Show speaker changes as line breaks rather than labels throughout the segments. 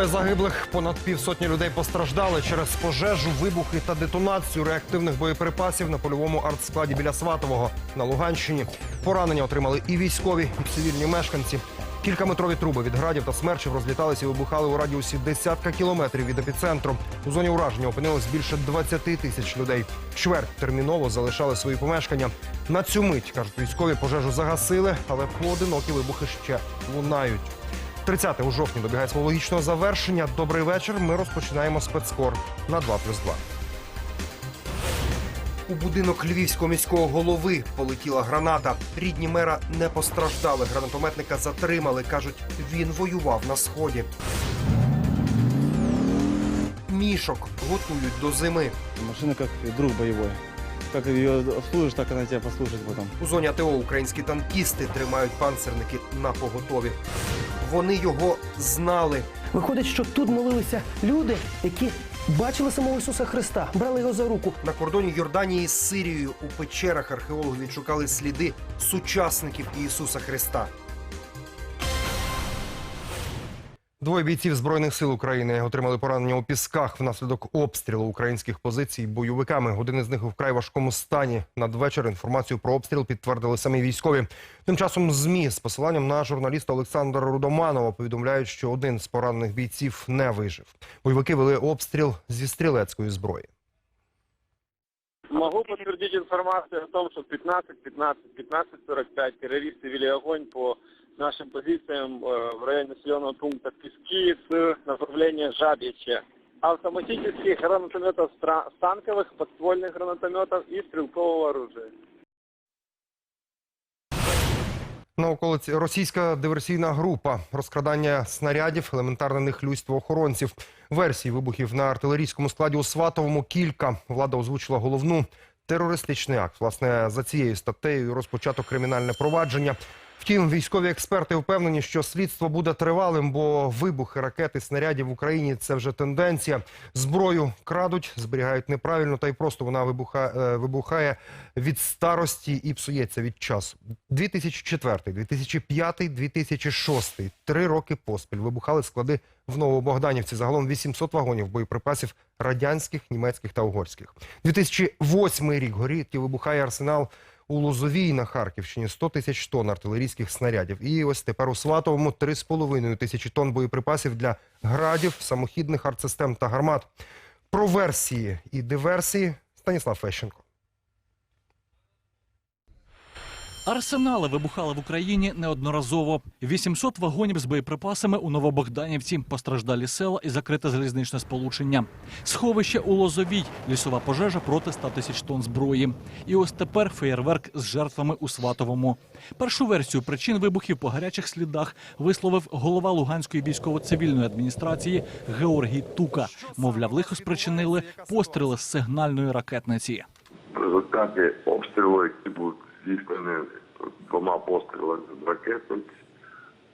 Двоє загиблих, понад півсотні людей постраждали через пожежу, вибухи та детонацію реактивних боєприпасів на польовому артскладі біля Сватового на Луганщині. Поранення отримали і військові, і цивільні мешканці. Кількаметрові труби від градів та смерчів розліталися і вибухали у радіусі десятка кілометрів від епіцентру. У зоні ураження опинилось більше 20 тисяч людей. Чверть терміново залишали свої помешкання. На цю мить кажуть військові пожежу загасили, але поодинокі вибухи ще лунають. 30 у жовтні добігає свого логічного завершення. Добрий вечір. Ми розпочинаємо спецкор на 2 плюс 2. У будинок львівського міського голови полетіла граната. Рідні мера не постраждали. Гранатометника затримали. кажуть, він воював на сході. Мішок готують до зими.
Машина как друг боевой. Как ее обслужишь, так она тебя послушает потом.
У зоні АТО українські танкісти тримають панцерники на поготові. Вони його знали.
Виходить, що тут молилися люди, які бачили самого Ісуса Христа, брали його за руку.
На кордоні Йорданії з Сирією у печерах археологи відшукали сліди сучасників Ісуса Христа. Двоє бійців Збройних сил України отримали поранення у пісках внаслідок обстрілу українських позицій бойовиками. Один із них у вкрай важкому стані. Надвечір інформацію про обстріл підтвердили самі військові. Тим часом ЗМІ з посиланням на журналіста Олександра Рудоманова повідомляють, що один з поранених бійців не вижив. Бойовики вели обстріл зі стрілецької зброї.
Могу подтвердить информацию о том, что 15, 15, 15.45 террористы вели огонь по нашим позициям э, в районе населенного пункта Пески с направления Жабича. Автоматических гранатометов стра- станковых, подствольных гранатометов и стрелкового оружия.
На околиці російська диверсійна група, розкрадання снарядів, елементарне нехлюйство охоронців. Версій вибухів на артилерійському складі у Сватовому кілька. Влада озвучила головну терористичний акт. Власне, за цією статтею розпочато кримінальне провадження. Втім, військові експерти впевнені, що слідство буде тривалим, бо вибухи ракет і снарядів в Україні це вже тенденція. Зброю крадуть, зберігають неправильно, та й просто вона вибуха, е, вибухає від старості і псується від часу. 2004, 2005, 2006. Три роки поспіль вибухали склади в Новобогданівці. Загалом 800 вагонів боєприпасів радянських, німецьких та угорських. 2008 рік горить і вибухає арсенал у Лозовій на Харківщині 100 тисяч тонн артилерійських снарядів. І ось тепер у Сватовому 3,5 тисячі тонн боєприпасів для градів, самохідних артсистем та гармат. Про версії і диверсії Станіслав Фещенко.
Арсенали вибухали в Україні неодноразово. 800 вагонів з боєприпасами у Новобогданівці, постраждалі села і закрите залізничне сполучення. Сховище у Лозовій, лісова пожежа проти 100 тисяч тонн зброї. І ось тепер феєрверк з жертвами у Сватовому. Першу версію причин вибухів по гарячих слідах висловив голова Луганської військово-цивільної адміністрації Георгій Тука. Мовляв, лихо спричинили постріли з сигнальної ракетниці.
В результаті обстрілу, які будуть здійснені двома пострілами з ракетниць,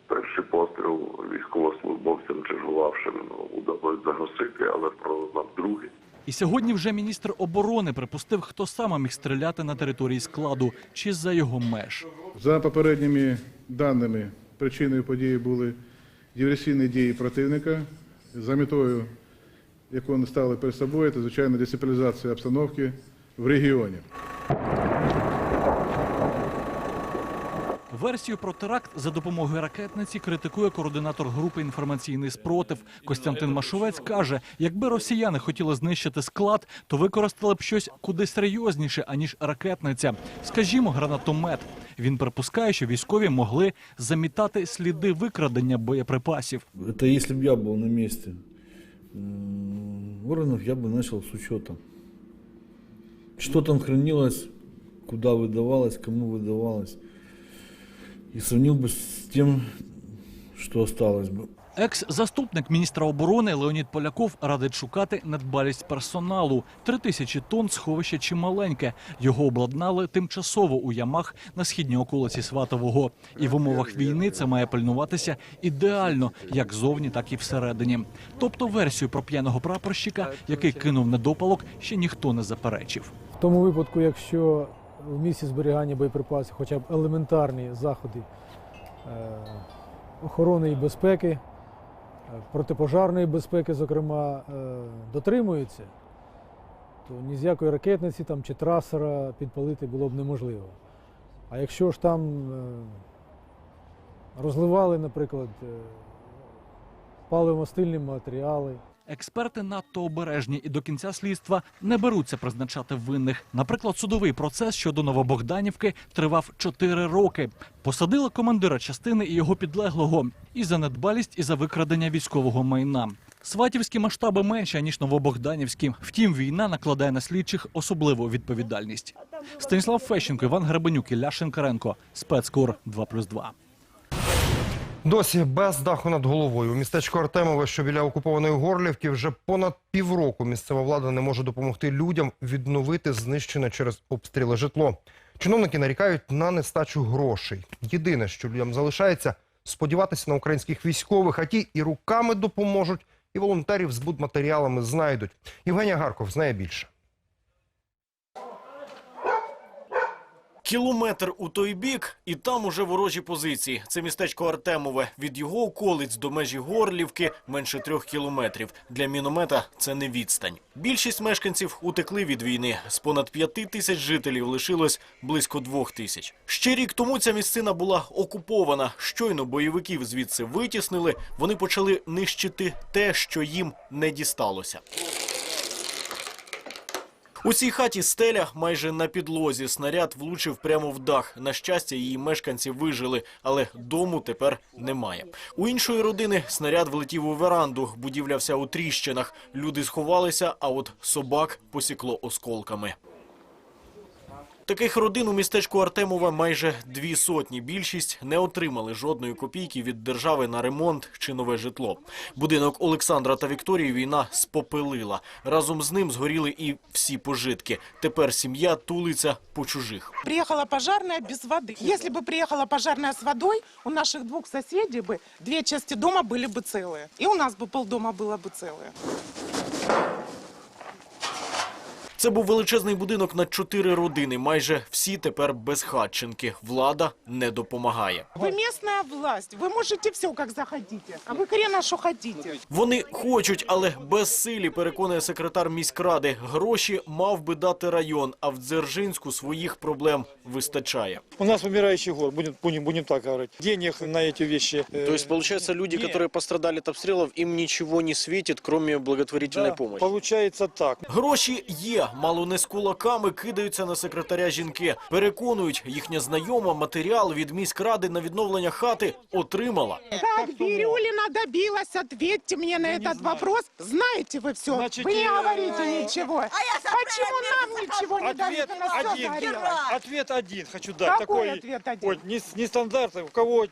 перший постріл військовослужбовцям чергувавшим ну, удалось загасити, але пролунав другий.
І сьогодні вже міністр оборони припустив, хто саме міг стріляти на території складу чи за його меж.
За попередніми даними, причиною події були диверсійні дії противника за метою, яку вони ставили перед собою, це звичайно дестабілізація обстановки в регіоні.
Версію про теракт за допомогою ракетниці критикує координатор групи інформаційний спротив Костянтин Машовець. каже, якби росіяни хотіли знищити склад, то використали б щось куди серйозніше аніж ракетниця. Скажімо, гранатомет. Він припускає, що військові могли замітати сліди викрадення боєприпасів.
Это если бы я был на месте м, органов, я бы начал с учета. Что там хранилось, куда выдавалось, кому выдавалось. И сравнил бы с тем, что осталось бы.
Екс-заступник міністра оборони Леонід Поляков радить шукати недбалість персоналу. Три тисячі тонн сховище чималеньке. Його обладнали тимчасово у ямах на східній околиці Сватового. І в умовах війни це має пильнуватися ідеально, як зовні, так і всередині. Тобто версію про п'яного прапорщика, який кинув недопалок, ще ніхто не заперечив.
В тому випадку, якщо в місці зберігання боєприпасів хоча б елементарні заходи е, охорони і безпеки, протипожарної безпеки, зокрема, е, дотримуються, то ні з якої ракетниці там, чи трасера підпалити було б неможливо. А якщо ж там е, розливали, наприклад, е, паливомастильні матеріали,
Експерти надто обережні і до кінця слідства не беруться призначати винних. Наприклад, судовий процес щодо Новобогданівки тривав 4 роки. Посадили командира частини і його підлеглого і за недбалість, і за викрадення військового майна. Сватівські масштаби менші ніж Новобогданівські. Втім, війна накладає на слідчих особливу відповідальність. Станіслав Фещенко, Іван Гребенюк, Ілля Шинкаренко. Спецкор 2+,2.
Досі без даху над головою. У містечку Артемове, що біля окупованої Горлівки, вже понад півроку місцева влада не може допомогти людям відновити знищене через обстріли житло. Чиновники нарікають на нестачу грошей. Єдине, що людям залишається, сподіватися на українських військових, а ті і руками допоможуть, і волонтерів з будматеріалами знайдуть. Євгенія Гарков знає більше.
Кілометр у той бік, і там уже ворожі позиції. Це містечко Артемове. Від його околиць до межі Горлівки менше трьох кілометрів. Для міномета це не відстань. Більшість мешканців утекли від війни. З понад п'яти тисяч жителів лишилось близько двох тисяч. Ще рік тому ця місцина була окупована. Щойно бойовиків звідси витіснили. Вони почали нищити те, що їм не дісталося. У цій хаті стеля майже на підлозі. Снаряд влучив прямо в дах. На щастя, її мешканці вижили, але дому тепер немає. У іншої родини снаряд влетів у веранду. Будівля вся у тріщинах. Люди сховалися, а от собак посікло осколками. Таких родин у містечку Артемова майже дві сотні. Більшість не отримали жодної копійки від держави на ремонт чи нове житло. Будинок Олександра та Вікторії війна спопелила. Разом з ним згоріли і всі пожитки. Тепер сім'я тулиться по чужих.
Приехала пожарная без воды. Если бы приехала пожарная с водой, у наших двух соседей бы две части дома были бы целые. И у нас бы полдома было бы целое.
Це був величезний будинок на чотири родини. Майже всі тепер безхатченки. Влада не допомагає.
Вы местная власть, вы можете все, как захотите. А вы хрена что хотите.
Вони хочуть, але безсилі, переконує секретар міськради. Гроші мав би дати район, а в Дзержинську своїх проблем вистачає.
У нас умирающий город, будем, будем, будем так говорить. Денег на эти вещи. э,
То есть, получается, люди,
нет.
которые пострадали от обстрелов, им ничего не светит, кроме благотворительной
да,
помощи.
Получается так.
Гроші є, мало не з кулаками кидаються на секретаря жінки. Переконують, їхня знайома матеріал від міськради на відновлення хати отримала.
Как Бирюлина добилась, ответьте мне на этот вопрос. Знаете вы все,
Значит,
вы не
э,
говорите ничего. Почему нам ничего не дали,
Ответ
у нас все
один.
сгорело?
Ответ один хочу дать.
Какой
такой,
ответ один?
Ой, не, нестандартный. У кого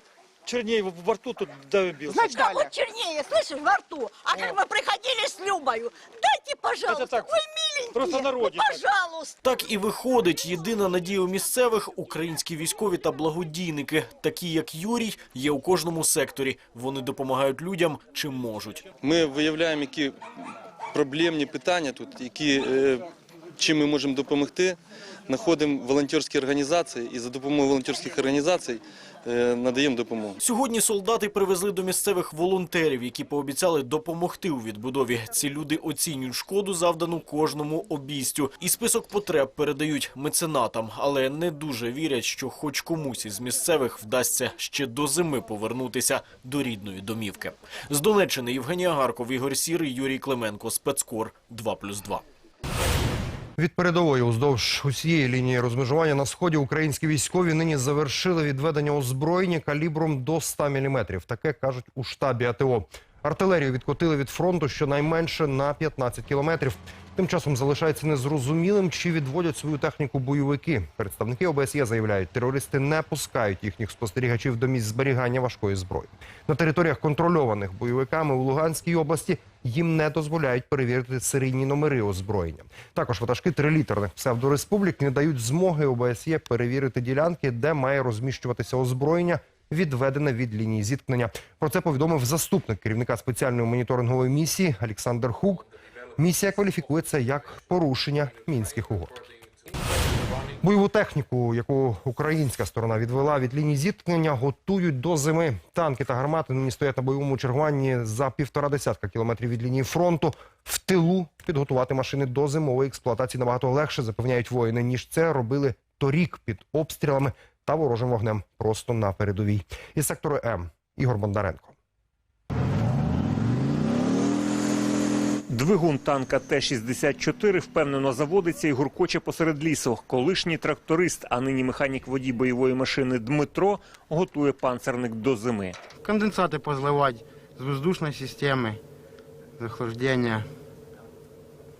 чернее в во рту, тут добился.
Значит,
Кого
далее.
чернее, слышишь, во рту. А как мы приходили с Любою, дайте, пожалуйста,
Это так,
ой, миленькие,
просто
ну,
народе так.
пожалуйста.
Так і виходить. Єдина надія у місцевих українські військові та благодійники, такі як Юрій, є у кожному секторі. Вони допомагають людям чим можуть.
Ми виявляємо, які проблемні питання тут, які, е, чим ми можемо допомогти. Знаходимо волонтерські організації і за допомогою волонтерських організацій е, надаємо допомогу.
Сьогодні солдати привезли до місцевих волонтерів, які пообіцяли допомогти у відбудові. Ці люди оцінюють шкоду, завдану кожному обійстю. І список потреб передають меценатам, але не дуже вірять, що хоч комусь із місцевих вдасться ще до зими повернутися до рідної домівки. З Донеччини Євгенія Гарков, Ігор Сірий, Юрій Клименко, Спецкор 2+,2.
Від передової уздовж усієї лінії розмежування на сході українські військові нині завершили відведення озброєння калібром до 100 мм. Таке кажуть у штабі АТО. Артилерію відкотили від фронту щонайменше на 15 кілометрів. Тим часом залишається незрозумілим, чи відводять свою техніку бойовики. Представники ОБСЄ заявляють, терористи не пускають їхніх спостерігачів до місць зберігання важкої зброї. На територіях, контрольованих бойовиками у Луганській області, їм не дозволяють перевірити серійні номери озброєння. Також ватажки трилітерних псевдореспублік не дають змоги ОБСЄ перевірити ділянки, де має розміщуватися озброєння, відведене від лінії зіткнення. Про це повідомив заступник керівника спеціальної моніторингової місії Олександр Хук. Місія кваліфікується як порушення мінських угод. Бойову техніку, яку українська сторона відвела від лінії зіткнення, готують до зими. Танки та гармати нині стоять на бойовому чергуванні за півтора десятка кілометрів від лінії фронту. В тилу підготувати машини до зимової експлуатації набагато легше, запевняють воїни, ніж це робили торік під обстрілами та ворожим вогнем просто на передовій. Із сектору М Ігор Бондаренко.
Двигун танка Т-64 впевнено заводиться і гуркоче посеред лісу. Колишній тракторист, а нині механік водій бойової машини Дмитро готує панцерник до зими.
Конденсати позливати з воздушної системи, з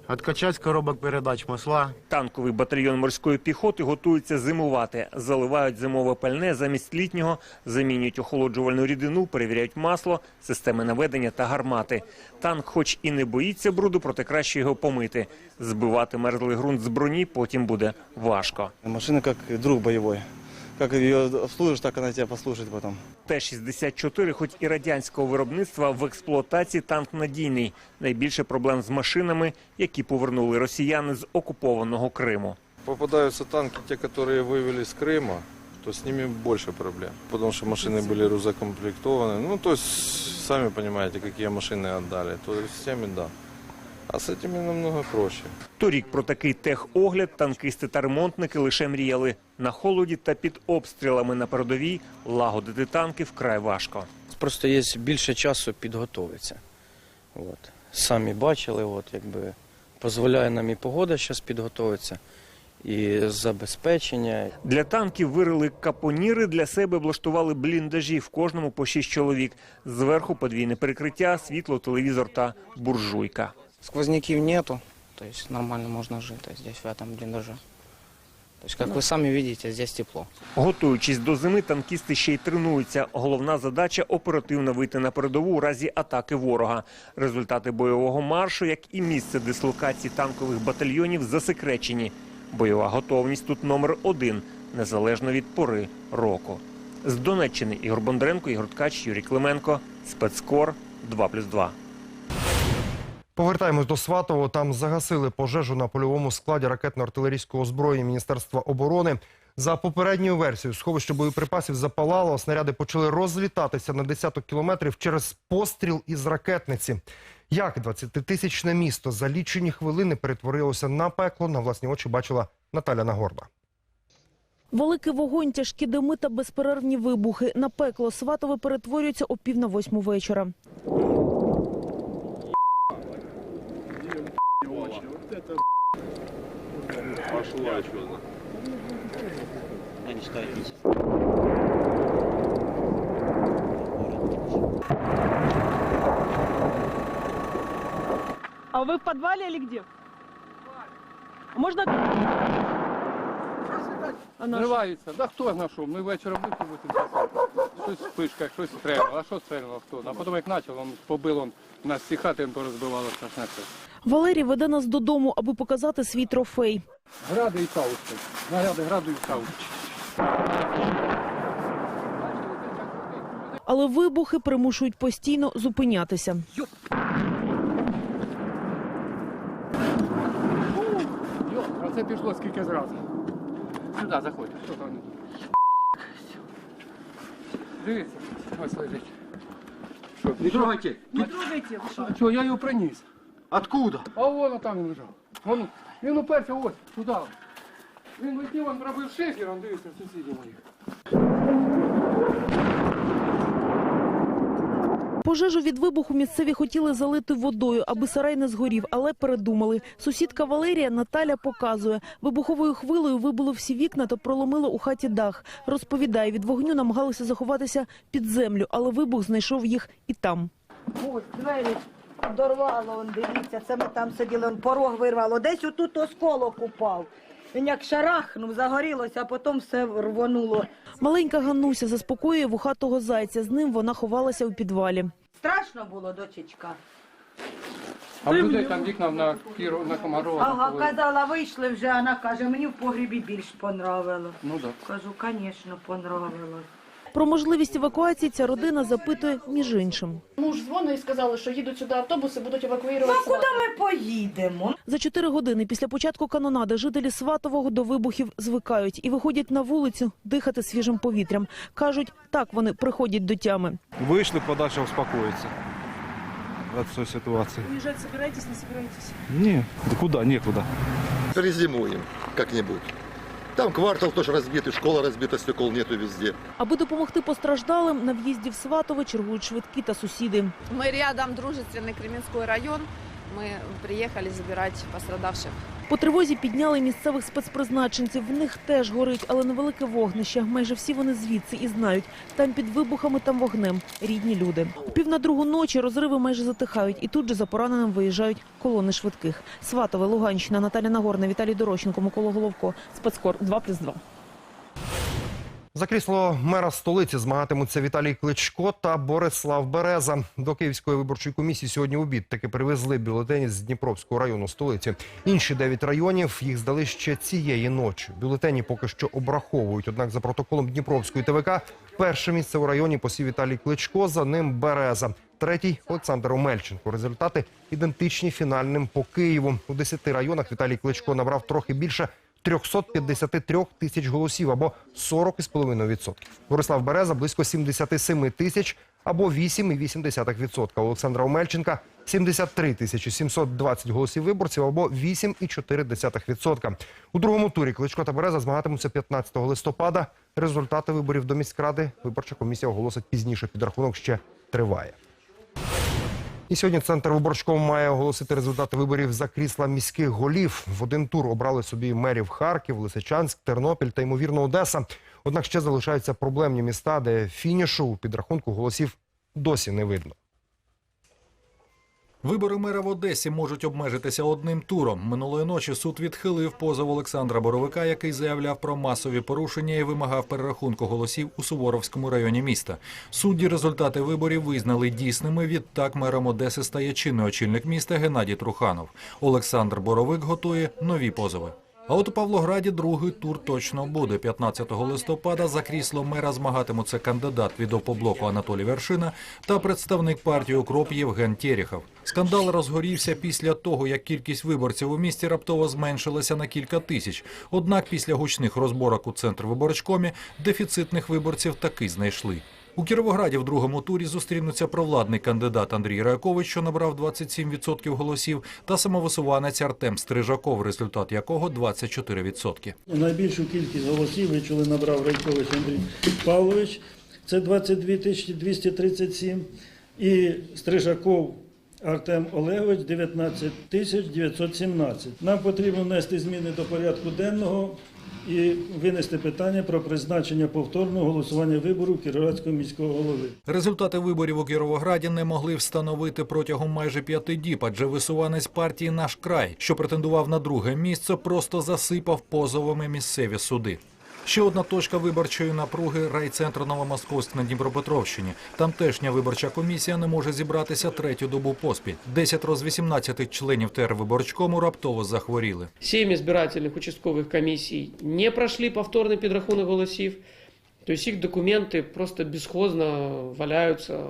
Откачати з коробок передач масла.
Танковий батальйон морської піхоти готується зимувати. Заливають зимове пальне замість літнього, замінюють охолоджувальну рідину, перевіряють масло, системи наведення та гармати. Танк, хоч і не боїться бруду, проте краще його помити. Збивати мерзлий ґрунт з броні потім буде важко.
Машина как друг боевой Как ее обслужишь, так она тебя послушает потом.
Т-64, хоч і радянського виробництва, в експлуатації танк надійний. Найбільше проблем з машинами, які повернули росіяни з окупованого Криму.
Попадаются танки, те, которые вывели с Крыма, то с ними больше проблем. Потому что машины были рузокомплектованы. Ну, то есть, сами понимаете, какие машины отдали. То есть, с теми, да. А с этими намного проще.
Торік про такий техогляд танкисти та ремонтники лише мріяли. На холоді та під обстрілами на передовій лагодити танки вкрай важко.
Просто є більше часу підготуватися. От. Самі бачили, от, якби, дозволяє нам і погода зараз підготуватися, і забезпечення.
Для танків вирили капоніри, для себе облаштували бліндажі, в кожному по шість чоловік. Зверху подвійне перекриття, світло, телевізор та буржуйка.
Сквозняків нету, то есть нормально можно жить здесь, в этом блиндаже. То есть, как вы сами видите, здесь тепло.
Готуючись до зими, танкісти ще й тренуються. Головна задача оперативно вийти на передову у разі атаки ворога. Результати бойового маршу, як і місце дислокації танкових батальйонів, засекречені. Бойова готовність тут номер один, незалежно від пори року. З Донеччини Ігор Бондаренко, Ігор Ткач, Юрій Клименко, спецкор 2+,2.
Повертаємось до Сватового. Там загасили пожежу на польовому складі ракетно-артилерійського озброєння Міністерства оборони. За попередньою версією, сховище боєприпасів запалало, снаряди почали розлітатися на десяток кілометрів через постріл із ракетниці. Як 20-тисячне місто за лічені хвилини перетворилося на пекло, на власні очі бачила Наталя Нагорна.
Великий вогонь, тяжкі дими та безперервні вибухи. На пекло Сватове перетворюється о пів на восьму вечора. А вы в подвале или где? Можно...
Зриваються. Да хто знайшов? Ми ввечері будемо Щось спишка, щось стрельнуло. А що стрельнуло хто? А потім як почав, він побив он, нас всі хати порозбивало страшне.
Валерій веде нас додому, аби показати свій трофей.
Гради і каучки. Наряди граду і каучки.
Але вибухи примушують постійно зупинятися.
Йо, а це пішло скільки зразу. Сюди заходь. Що там? Дивіться, ось лежить. Що, не трогайте. Не трогайте. А що, я його приніс. Откуда? А воно там лежав. Вон, він уперся ось, туди. Він летів, він робив шифер, він дивиться сусідів моїх.
Пожежу від вибуху місцеві хотіли залити водою, аби сарай не згорів, але передумали. Сусідка Валерія Наталя показує, вибуховою хвилею вибило всі вікна та проломило у хаті дах. Розповідає, від вогню намагалися заховатися під землю, але вибух знайшов їх і там.
Ось двері дорвало, он, дивіться, це ми там сиділи, он порог вирвало. Десь отут осколок упав. Він як шарахнув, загорілося, а потім все рвонуло.
Маленька Гануся заспокоює вухатого зайця. З ним вона ховалася у підвалі.
Страшно було, дочечка.
А в людей там вікна на Кіру, на Комарова.
Ага,
були.
казала, вийшли вже, вона каже, мені в погрібі більш понравилось.
Ну так.
Кажу, звісно, понравилось.
Про можливість евакуації ця родина запитує між іншим.
Муж дзвонив і сказали, що їдуть сюди автобуси, будуть евакуювати.
Ну, куди ми поїдемо?
За чотири години після початку канонади жителі Сватового до вибухів звикають і виходять на вулицю дихати свіжим повітрям. Кажуть, так вони приходять до тями.
Вышли подальше успокоиться от всей ситуации.
Уїжджати збираєтесь, не збираєтесь?
Не, да куда, некуда.
Перезимуем как-нибудь. Там квартал тоже разбитый, школа разбита, стекол нету везде.
Аби допомогти постраждалим, на в'їзді в Сватове чергують швидкі та сусіди.
Мы рядом, дружественный Кременской район. Мы приехали забирать пострадавших.
По тривозі підняли місцевих спецпризначенців. В них теж горить, але невелике вогнище. Майже всі вони звідси і знають. Там під вибухами, там вогнем. Рідні люди. Пів на другу ночі розриви майже затихають. І тут же за пораненим виїжджають колони швидких. Сватове, Луганщина, Наталя Нагорна, Віталій Дорощенко, Микола Головко. Спецкор 2+,2.
За крісло мера столиці змагатимуться Віталій Кличко та Борислав Береза. До Київської виборчої комісії сьогодні обід таки привезли бюлетені з Дніпровського району столиці. Інші дев'ять районів їх здали ще цієї ночі. Бюлетені поки що обраховують. Однак за протоколом Дніпровської ТВК перше місце у районі посів Віталій Кличко, за ним Береза. Третій Олександр Омельченко. Результати ідентичні фінальним по Києву. У десяти районах Віталій Кличко набрав трохи більше 353 тисяч голосів або 40,5%. Борислав Береза близько 77 тисяч або 8,8%. У Олександра Омельченка 73 тисячі 720 голосів виборців або 8,4%. У другому турі Кличко та Береза змагатимуться 15 листопада. Результати виборів до міськради виборча комісія оголосить пізніше. Підрахунок ще триває. І сьогодні центр виборчком має оголосити результати виборів за крісла міських голів. В один тур обрали собі мерів Харків, Лисичанськ, Тернопіль та ймовірно Одеса. Однак ще залишаються проблемні міста, де фінішу у підрахунку голосів досі не видно.
Вибори мера в Одесі можуть обмежитися одним туром. Минулої ночі суд відхилив позов Олександра Боровика, який заявляв про масові порушення і вимагав перерахунку голосів у Суворовському районі міста. Судді результати виборів визнали дійсними. Відтак мером Одеси стає чинний очільник міста Геннадій Труханов. Олександр Боровик готує нові позови. А от у Павлограді другий тур точно буде. 15 листопада за крісло мера змагатимуться кандидат від опоблоку Анатолій Вершина та представник партії «Укроп» Євген Терехов. Скандал розгорівся після того, як кількість виборців у місті раптово зменшилася на кілька тисяч. Однак після гучних розборок у центр виборчкомі дефіцитних виборців таки знайшли. У Кіровограді в другому турі зустрінуться провладний кандидат Андрій Раякович, що набрав 27% голосів, та самовисуванець Артем Стрижаков, результат якого 24%.
Найбільшу кількість голосів ви чули набрав Райкович Андрій Павлович, це 22 тисячі 237, і Стрижаков Артем Олегович 19 тисяч 917. Нам потрібно внести зміни до порядку денного і винести питання про призначення повторного голосування вибору Кіровоградського міського голови.
Результати виборів у Кіровограді не могли встановити протягом майже п'яти діб, адже висуванець партії «Наш край», що претендував на друге місце, просто засипав позовами місцеві суди. Ще одна точка виборчої напруги – райцентр Новомосковськ на Дніпропетровщині. Тамтешня виборча комісія не може зібратися третю добу поспіль. Десятеро з 18 членів тервиборчкому раптово захворіли.
Сім збирательних участкових комісій не пройшли повторний підрахунок голосів. Тобто їх документи просто безхозно валяються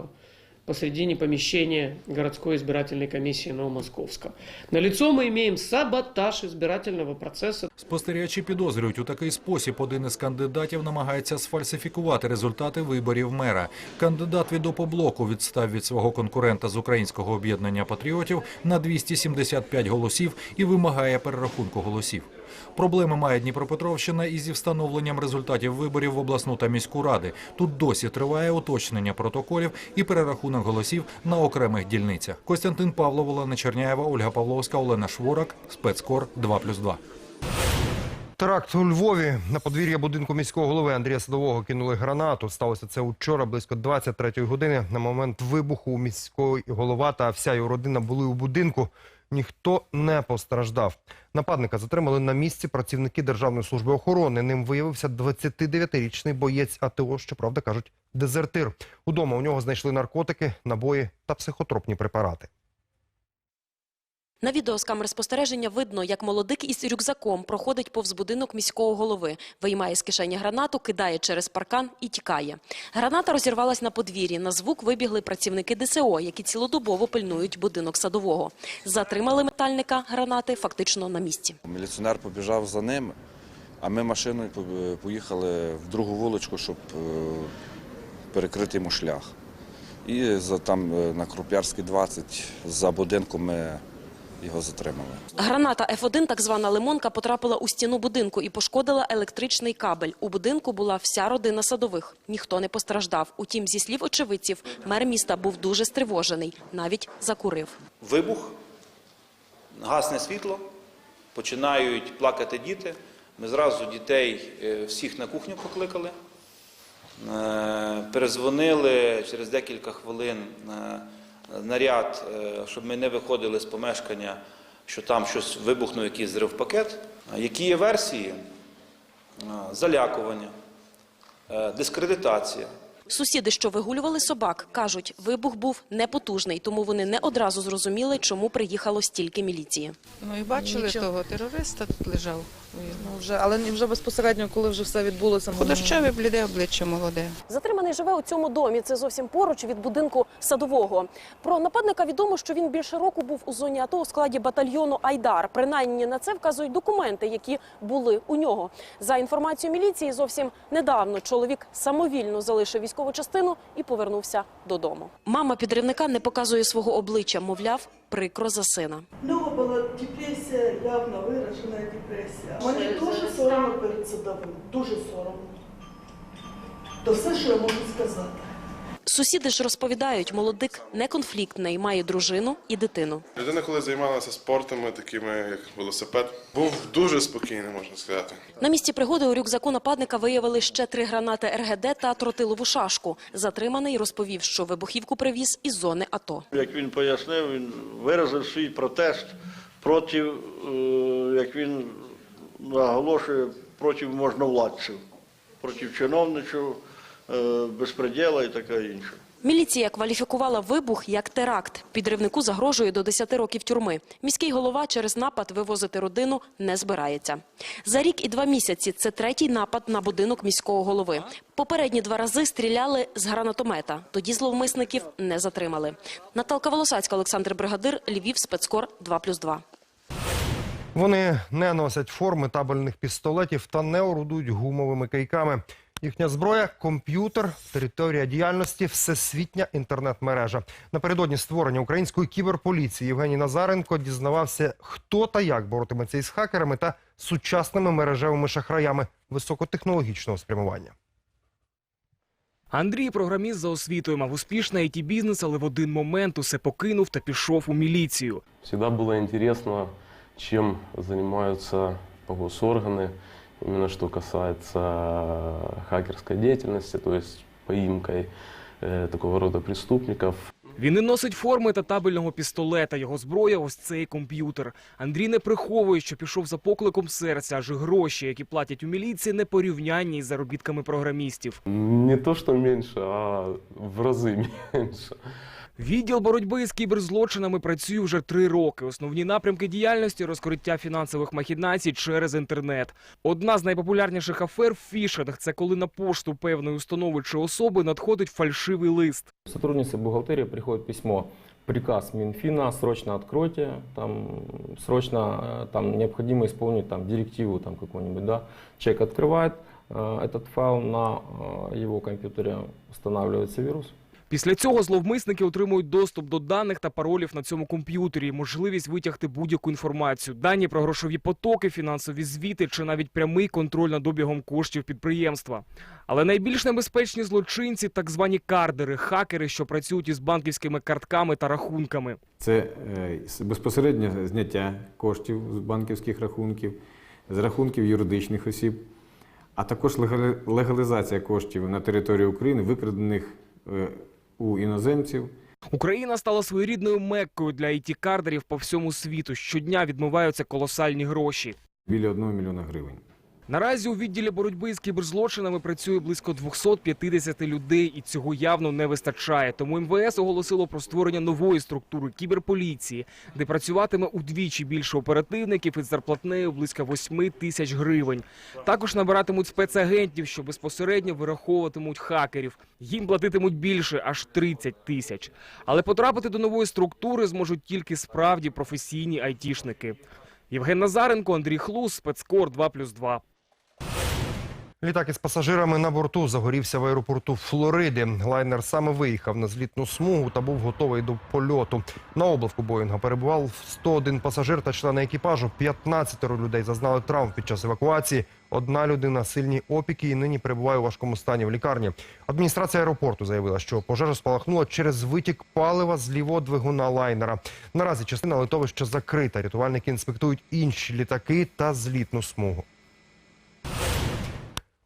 посредине помещения городской избирательной комиссии Новомосковска. На лицо мы имеем саботаж избирательного процесса.
Спостерігачі підозрюють, у такий спосіб один із кандидатів намагається сфальсифікувати результати виборів мера. Кандидат від опоблоку відстав від свого конкурента з Українського об'єднання патріотів на 275 голосів і вимагає перерахунку голосів. Проблеми має Дніпропетровщина і зі встановленням результатів виборів в обласну та міську ради. Тут досі триває уточнення протоколів і перерахунок голосів на окремих дільницях. Костянтин Павлов, Олена Черняєва, Ольга Павловська, Олена Шворак, спецкор 2+,2.
Теракт у Львові на подвір'я будинку міського голови Андрія Садового кинули гранату. Сталося це учора близько 23-ї години. На момент вибуху міський голова та вся його родина були у будинку. Ніхто не постраждав. Нападника затримали на місці працівники Державної служби охорони. Ним виявився 29-річний боєць АТО, щоправда, кажуть, дезертир. Удома у нього знайшли наркотики, набої та психотропні препарати.
На відео з камер спостереження видно, як молодик із рюкзаком проходить повз будинок міського голови, виймає з кишені гранату, кидає через паркан і тікає. Граната розірвалась на подвір'ї. На звук вибігли працівники ДСО, які цілодобово пильнують будинок садового. Затримали метальника гранати фактично на місці.
Міліціонер побіжав за ними, а ми машиною поїхали в другу вуличку, щоб е, перекрити йому шлях. І за, там е, на Круп'ярській 20 за будинком ми його затримали.
Граната F1, так звана лимонка, потрапила у стіну будинку і пошкодила електричний кабель. У будинку була вся родина садових. Ніхто не постраждав. Утім, зі слів очевидців, мер міста був дуже стривожений, навіть закурив.
Вибух, гасне світло, починають плакати діти. Ми зразу дітей е, всіх на кухню покликали. Е, Перезвонили через декілька хвилин е, наряд, е, щоб ми не виходили з помешкання, що там щось вибухнув, якийсь зрив пакет. Е, Які є версії? Залякування, е, дискредитація.
Сусіди, що вигулювали собак, кажуть, вибух був непотужний, тому вони не одразу зрозуміли, чому приїхало стільки міліції.
Ну і бачили того терориста тут лежав. Ну, вже, але не вже безпосередньо, коли вже все відбулося. Худощаве, бліде обличчя молоде.
Затриманий живе у цьому домі. Це зовсім поруч від будинку садового. Про нападника відомо, що він більше року був у зоні АТО у складі батальйону Айдар. Принаймні на це вказують документи, які були у нього. За інформацією міліції, зовсім недавно чоловік самовільно залишив військову частину і повернувся додому. Мама підривника не показує свого обличчя, мовляв, прикро за сина.
Нього була депресія, явно виражена. Мені дуже соромно перед садовим, дуже соромно. То все, що я можу сказати.
Сусіди ж розповідають, молодик неконфліктний, має дружину і дитину.
Людина, коли займалася спортами, такими як велосипед, був дуже спокійний, можна сказати.
На місці пригоди у рюкзаку нападника виявили ще три гранати РГД та тротилову шашку. Затриманий розповів, що вибухівку привіз із зони АТО.
Як він пояснив, він виразив свій протест проти, е, як він наголошує, проти можновладців, проти чиновничів, е, безпреділа і таке інше.
Міліція кваліфікувала вибух як теракт. Підривнику загрожує до 10 років тюрми. Міський голова через напад вивозити родину не збирається. За рік і два місяці це третій напад на будинок міського голови. Попередні два рази стріляли з гранатомета. Тоді зловмисників не затримали. Наталка Волосацька, Олександр Бригадир, Львів, спецкор 2+,2.
Вони не носять форми табельних пістолетів та не орудують гумовими кийками. Їхня зброя комп'ютер, територія діяльності, всесвітня інтернет-мережа. Напередодні створення української кіберполіції Євгеній Назаренко дізнавався, хто та як боротиметься із хакерами та сучасними мережевими шахраями високотехнологічного спрямування.
Андрій програміст за освітою мав успішний it бізнес, але в один момент усе покинув та пішов у міліцію.
Всегда было интересно, чем занимаются госорганы, именно что касается хакерской деятельности, то есть поимкой э, такого рода преступников.
Він не носить форми та табельного пістолета. Його зброя ось цей комп'ютер. Андрій не приховує, що пішов за покликом серця, адже гроші, які платять у міліції, не порівнянні із заробітками програмістів.
Не то, что меньше, а в разы меньше.
Відділ боротьби з кіберзлочинами працює вже три роки. Основні напрямки діяльності розкриття фінансових махінацій через інтернет. Одна з найпопулярніших афер фішинг. Це коли на пошту певної установи чи особи надходить фальшивий лист.
Сотруднице бухгалтерии приходит письмо, приказ Минфина, срочно откройте, там, срочно э, там, необходимо исполнить там, директиву там, какую-нибудь. Да? Человек открывает э, этот файл, на э, его компьютере устанавливается вирус.
Після цього зловмисники отримують доступ до даних та паролів на цьому комп'ютері, можливість витягти будь-яку інформацію, дані про грошові потоки, фінансові звіти чи навіть прямий контроль над обігом коштів підприємства. Але найбільш небезпечні злочинці так звані кардери, хакери, що працюють із банківськими картками та рахунками.
Це е, безпосереднє зняття коштів з банківських рахунків, з рахунків юридичних осіб, а також легалізація коштів на території України, викрадених е, у іноземців.
Україна стала своєрідною меккою для it кардерів по всьому світу. Щодня відмиваються колосальні гроші.
Біля 1 мільйона гривень.
Наразі у відділі боротьби з кіберзлочинами працює близько 250 людей, і цього явно не вистачає. Тому МВС оголосило про створення нової структури кіберполіції, де працюватиме удвічі більше оперативників із зарплатнею близько 8 тисяч гривень. Також набиратимуть спецагентів, що безпосередньо вираховуватимуть хакерів. Їм платитимуть більше аж 30 тисяч. Але потрапити до нової структури зможуть тільки справді професійні айтішники. Євген Назаренко, Андрій Хлус, спецкор 2+,2.
Літак із пасажирами на борту загорівся в аеропорту Флориди. Лайнер саме виїхав на злітну смугу та був готовий до польоту. На облавку Боїнга перебував 101 пасажир та члени екіпажу. 15 людей зазнали травм під час евакуації. Одна людина сильні опіки і нині перебуває у важкому стані в лікарні. Адміністрація аеропорту заявила, що пожежа спалахнула через витік палива з лівого двигуна лайнера. Наразі частина литовища закрита. Рятувальники інспектують інші літаки та злітну смугу.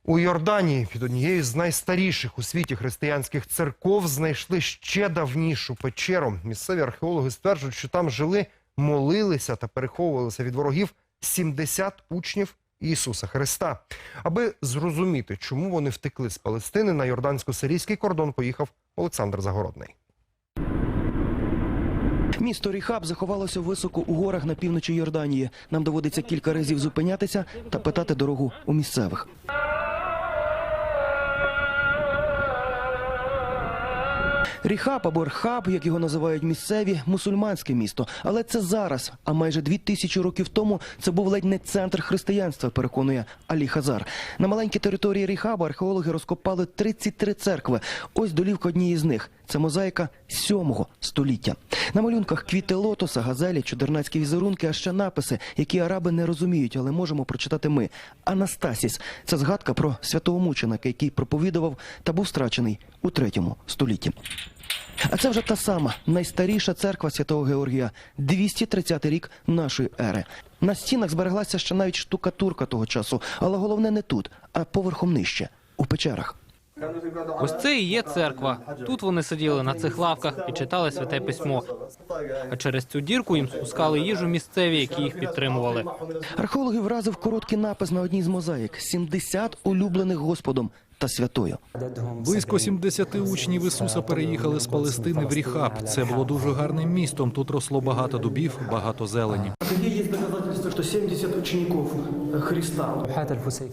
У Йорданії під однією з найстаріших у світі християнських церков знайшли ще давнішу печеру. Місцеві археологи стверджують, що там жили, молилися та переховувалися від ворогів 70 учнів Ісуса Христа. Аби зрозуміти, чому вони втекли з Палестини, на йордансько-сирійський кордон поїхав Олександр Загородний.
Місто Ріхаб заховалося високо у горах на півночі Йорданії. Нам доводиться кілька разів зупинятися та питати дорогу у місцевих. Ріхаб або Рхаб, як його називають місцеві, мусульманське місто. Але це зараз. А майже дві тисячі років тому це був ледь не центр християнства, переконує Алі Хазар. На маленькій території Ріхаба археологи розкопали 33 церкви. Ось долівка однієї з них. Це мозаїка 7 століття. На малюнках квіти лотоса, газелі, чудернацькі візерунки, а ще написи, які араби не розуміють, але можемо прочитати ми. Анастасіс це згадка про святого мученика, який проповідував та був страчений у третьому столітті. А це вже та сама найстаріша церква святого Георгія, 230 рік нашої ери. На стінах збереглася ще навіть штукатурка того часу, але головне не тут, а поверхом нижче у печерах.
Ось це і є церква. Тут вони сиділи на цих лавках і читали святе письмо. А через цю дірку їм спускали їжу місцеві, які їх підтримували.
Археологи вразив короткий напис на одній з мозаїк: 70 улюблених Господом та святою.
Близько 70 учнів Ісуса переїхали з Палестини в Ріхаб. Це було дуже гарним містом. Тут росло багато дубів, багато зелені.
Где есть доказательства, що 70 Христа?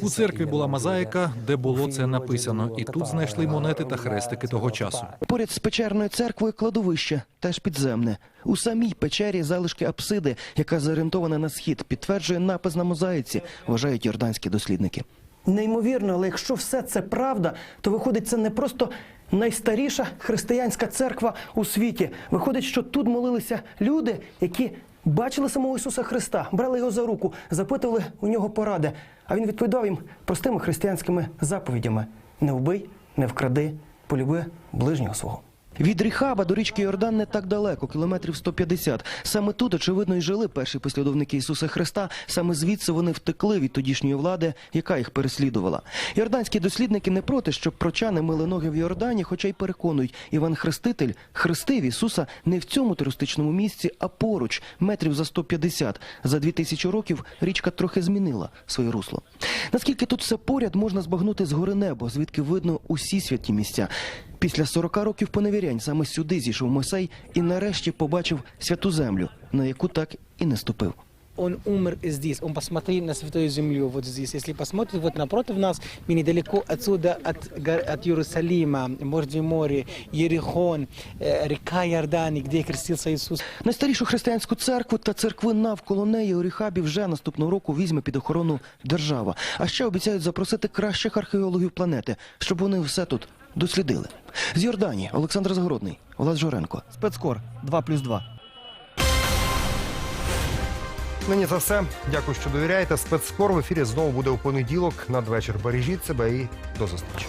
У церкві була мозаїка, де було це написано, і тут знайшли монети та хрестики того часу.
Поряд з печерною церквою кладовище, теж підземне. У самій печері залишки апсиди, яка зорієнтована на схід, підтверджує напис на мозаїці, вважають йорданські дослідники.
Неймовірно, але якщо все це правда, то виходить, це не просто найстаріша християнська церква у світі. Виходить, що тут молилися люди, які бачили самого Ісуса Христа, брали його за руку, запитували у нього поради. А він відповідав їм простими християнськими заповідями: не вбий, не вкради, полюби ближнього свого.
Від Ріхаба до річки Йордан не так далеко, кілометрів 150. Саме тут, очевидно, й жили перші послідовники Ісуса Христа. Саме звідси вони втекли від тодішньої влади, яка їх переслідувала. Йорданські дослідники не проти, щоб прочани мили ноги в Йордані, хоча й переконують, Іван Хреститель хрестив Ісуса не в цьому туристичному місці, а поруч, метрів за 150. За дві тисячі років річка трохи змінила своє русло. Наскільки тут все поряд, можна збагнути згори небо, звідки видно усі святі місця. Після 40 років поневірянь саме сюди зійшов Мойсей і нарешті побачив святу землю, на яку так і не ступив.
Он умер здесь, он посмотрел на святую землю вот здесь. Если посмотрит, вот напротив нас, мы недалеко отсюда, от, от Иерусалима, Мордве море, Ерихон, э, река Иордани, где крестился Иисус.
Найстарішу християнську церкву та церкви навколо неї у Ріхабі вже наступного року візьме під охорону держава. А ще обіцяють запросити кращих археологів планети, щоб вони все тут дослідили. З Йорданії Олександр Загородний, Влад Жоренко. Спецкор 2 плюс 2.
Нині це все. Дякую, що довіряєте. Спецкор в ефірі знову буде у понеділок. Надвечір бережіть себе і до зустрічі.